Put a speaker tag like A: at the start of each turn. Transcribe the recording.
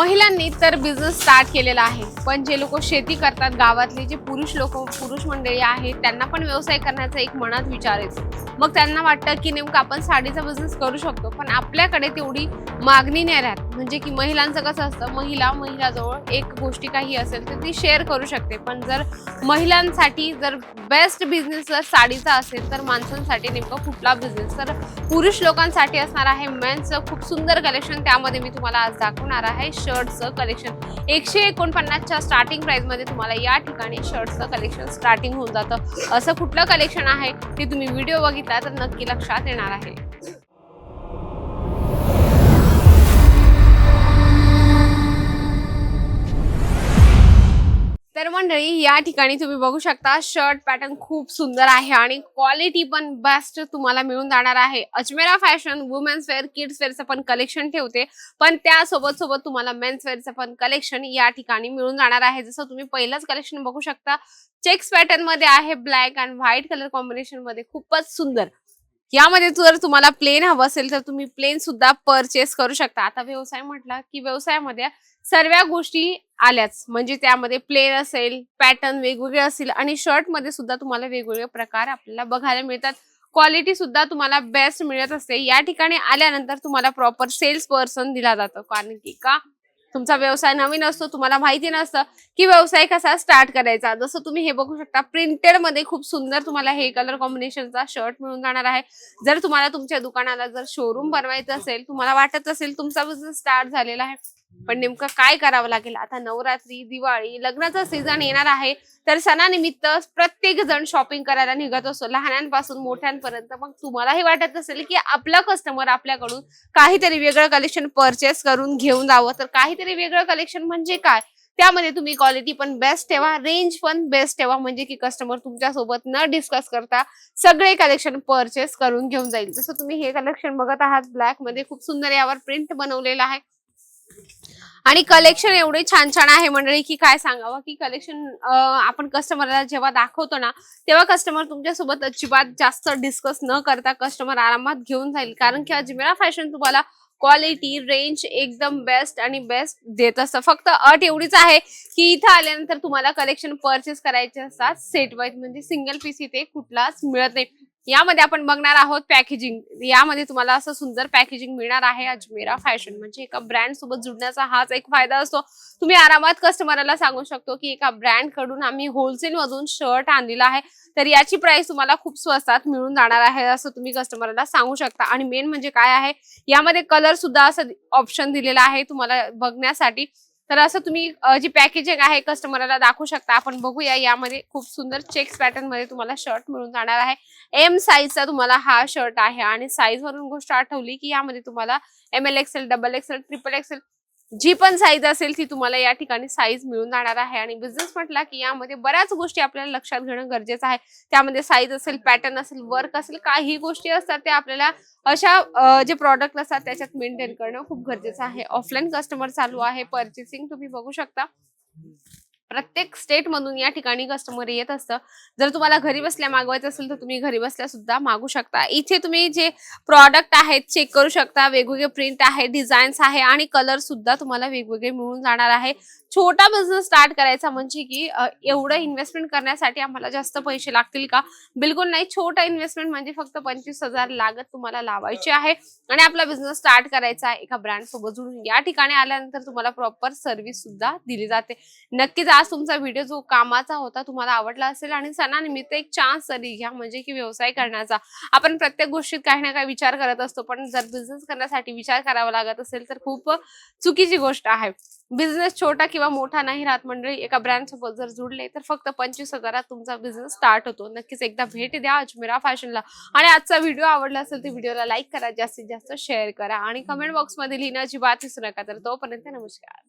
A: महिलांनी तर business start केलेला आहे. पण जे लोक शेती करतात गावातले जे पुरुष लोक पुरुष मंडळी आहेत त्यांना पण व्यवसाय करण्याचा एक मनात विचार येतो. मग त्यांना वाटतं की नेमकं आपण साडीचा बिझनेस करू शकतो पण आपल्याकडे तेवढी मागणी नाही राहत. म्हणजे की महिलांचं कसं असतं महिला महिलाजवळ एक गोष्टी काही असेल तर ती शेअर करू शकते. पण जर महिलांसाठी जर बेस्ट बिझनेस जर साडीचा असेल तर माणसांसाठी नेमकं कुठला बिझनेस तर पुरुष लोकांसाठी असणार आहे मेन्सचं खूप सुंदर कलेक्शन त्यामध्ये मी तुम्हाला आज दाखवणार आहे शर्टचं कलेक्शन एकशे एकोणपन्नासच्या स्टार्टिंग प्राईजमध्ये तुम्हाला या ठिकाणी शर्टचं कलेक्शन स्टार्टिंग होऊन जातं. असं कुठलं कलेक्शन आहे ते तुम्ही व्हिडिओ बघितला तर नक्की लक्षात येणार आहे. तर मंडळी या ठिकाणी तुम्ही बघू शकता शर्ट पॅटर्न खूप सुंदर आहे आणि क्वालिटी पण बेस्ट तुम्हाला मिळून जाणार आहे. Ajmera Fashion women's wear kids वेअरचं पण कलेक्शन ठेवते. पण त्यासोबत सोबत तुम्हाला मेन्स वेअरचं पण कलेक्शन या ठिकाणी मिळून जाणार आहे. जसं तुम्ही पहिलंच कलेक्शन बघू शकता चेक्स पॅटर्नमध्ये आहे ब्लॅक अँड व्हाईट कलर कॉम्बिनेशनमध्ये खूपच सुंदर. यामध्ये जर तुम्हाला प्लेन हवं असेल तर तुम्ही प्लेन सुद्धा परचेस करू शकता. आता व्यवसाय म्हटला की व्यवसायामध्ये सर्व गोष्टी आल्याच. म्हणजे त्यामध्ये प्लेन असेल पॅटर्न वेगवेगळे असेल आणि शर्टमध्ये सुद्धा तुम्हाला वेगवेगळे प्रकार आपल्याला बघायला मिळतात. क्वालिटी सुद्धा तुम्हाला बेस्ट मिळत असते. या ठिकाणी आल्यानंतर तुम्हाला प्रॉपर सेल्स पर्सन दिला जातो. कारण की का? तुमचा व्यवसाय नवीन असतो तुम्हाला माहिती नसतं की व्यवसाय कसा स्टार्ट करायचा. जसं तुम्ही हे बघू शकता प्रिंटेडमध्ये खूप सुंदर तुम्हाला हे कलर कॉम्बिनेशनचा शर्ट मिळून जाणार आहे. जर तुम्हाला तुमच्या दुकानाला जर शोरूम बनवायचं असेल तुम्हाला वाटत असेल तुमचा बिझनेस स्टार्ट झालेला आहे पण नेमकं काय करावं लागेल? आता नवरात्री दिवाळी लग्नाचा सीझन येणार आहे. तर सणानिमित्त प्रत्येक जण शॉपिंग करायला निघत असतो लहानांपासून मोठ्यांपर्यंत. मग तुम्हालाही वाटत असेल की आपला कस्टमर आपल्याकडून काहीतरी वेगळं कलेक्शन परचेस करून घेऊन जावं. तर काहीतरी वेगळं कलेक्शन म्हणजे काय? त्यामध्ये तुम्ही क्वालिटी पण बेस्ट ठेवा. रेंज पण बेस्ट ठेवा. म्हणजे की कस्टमर तुमच्यासोबत न डिस्कस करता सगळे कलेक्शन परचेस करून घेऊन जाईल. जसं तुम्ही हे कलेक्शन बघत आहात ब्लॅकमध्ये खूप सुंदर यावर प्रिंट बनवलेला आहे. आणि कलेक्शन एवढे छान छान आहे मंडळी की काय सांगावं? की कलेक्शन आपण कस्टमरला जेव्हा दाखवतो ना तेव्हा कस्टमर तुमच्यासोबत अजिबात जास्त डिस्कस न करता कस्टमर आरामात घेऊन जाईल. कारण की अजमेरा फॅशन तुम्हाला क्वालिटी रेंज एकदम बेस्ट आणि बेस्ट देत असतं. फक्त अट एवढीच आहे की इथं आल्यानंतर तुम्हाला कलेक्शन परचेस करायचे असतात. सेट वाईज म्हणजे सिंगल पीस इथे कुठलाच मिळत नाही. यामध्ये आपण बघणार आहोत पॅकेजिंग यामध्ये तुम्हाला असं सुंदर पॅकेजिंग मिळणार आहे अजमेरा फॅशन म्हणजे एका ब्रँड सोबत जुडण्याचा हाच एक फायदा असतो. तुम्ही आरामात कस्टमरला सांगू शकतो की एका ब्रँडकडून आम्ही होलसेल मधून शर्ट आणलेला आहे. तर याची प्राइस तुम्हाला खूप स्वस्तात मिळून जाणार आहे असं तुम्ही कस्टमरला सांगू शकता. आणि मेन म्हणजे काय आहे? यामध्ये कलर सुद्धा असं ऑप्शन दिलेला आहे तुम्हाला बघण्यासाठी. तर असं तुम्ही जी पॅकेजिंग आहे कस्टमरला दाखवू शकता. आपण बघूया यामध्ये खूप सुंदर चेक्स पॅटर्नमध्ये तुम्हाला शर्ट मिळून जाणार आहे. एम साईजचा तुम्हाला हा शर्ट आहे. आणि साईज वरून गोष्ट आठवली की यामध्ये तुम्हाला M L XL double XL triple XL जी पण साईज असेल ती तुम्हाला या ठिकाणी साईज मिळून जाणार आहे. आणि बिझनेस म्हटला की यामध्ये बऱ्याच गोष्टी आपल्याला लक्षात घेणं गरजेचं आहे. त्यामध्ये साईज असेल पॅटर्न असेल वर्क असेल काही गोष्टी असतात त्या आपल्याला अशा जे प्रॉडक्ट असतात त्याच्यात मेंटेन करणं खूप गरजेचं आहे. ऑफलाईन कस्टमर चालू आहे परचेसिंग तुम्ही बघू शकता. प्रत्येक स्टेट मधून या ठिकाणी कस्टमर येत असतं. जर तुम्हाला घरी बसल्या मागवायचं असेल तर तुम्ही घरी बसल्या सुद्धा मागू शकता. इथे तुम्ही जे प्रॉडक्ट आहेत चेक करू शकता. वेगवेगळे प्रिंट आहे डिझाईन्स आहे आणि कलर सुद्धा तुम्हाला वेगवेगळे मिळून जाणार आहे. छोटा बिझनेस स्टार्ट करायचा म्हणजे की एवढं इन्व्हेस्टमेंट करण्यासाठी आम्हाला जास्त पैसे लागतील का? बिलकुल नाही. छोटा इन्व्हेस्टमेंट म्हणजे फक्त पंचवीस हजार लागत तुम्हाला लावायची आहे आणि आपला बिझनेस स्टार्ट करायचा आहे. एका ब्रँड सोबत जुळून या ठिकाणी आल्यानंतर तुम्हाला प्रॉपर सर्व्हिस सुद्धा दिली जाते. नक्कीच आज तुमचा व्हिडिओ जो कामाचा होता तुम्हाला आवडला असेल आणि सणानिमित्त एक चान्स तरी घ्या म्हणजे की व्यवसाय करण्याचा. आपण प्रत्येक गोष्टीत काही ना काही विचार करत असतो पण जर बिझनेस करण्यासाठी विचार करावा लागत असेल तर खूप चुकीची गोष्ट आहे. बिझनेस छोटा किंवा मोठा नाही राहत मंडळी एका ब्रँड सोबत जर जुडले तर फक्त पंचवीस हजारात तुमचा बिझनेस स्टार्ट होतो. नक्कीच एकदा भेट द्या अजमेरा फॅशनला आणि आजचा व्हिडिओ आवडला असेल तर व्हिडिओला लाईक करा जास्तीत जास्त शेअर करा. आणि कमेंट बॉक्समध्ये लिहिण्याची बात विसरू नका. तर तोपर्यंत नमस्कार.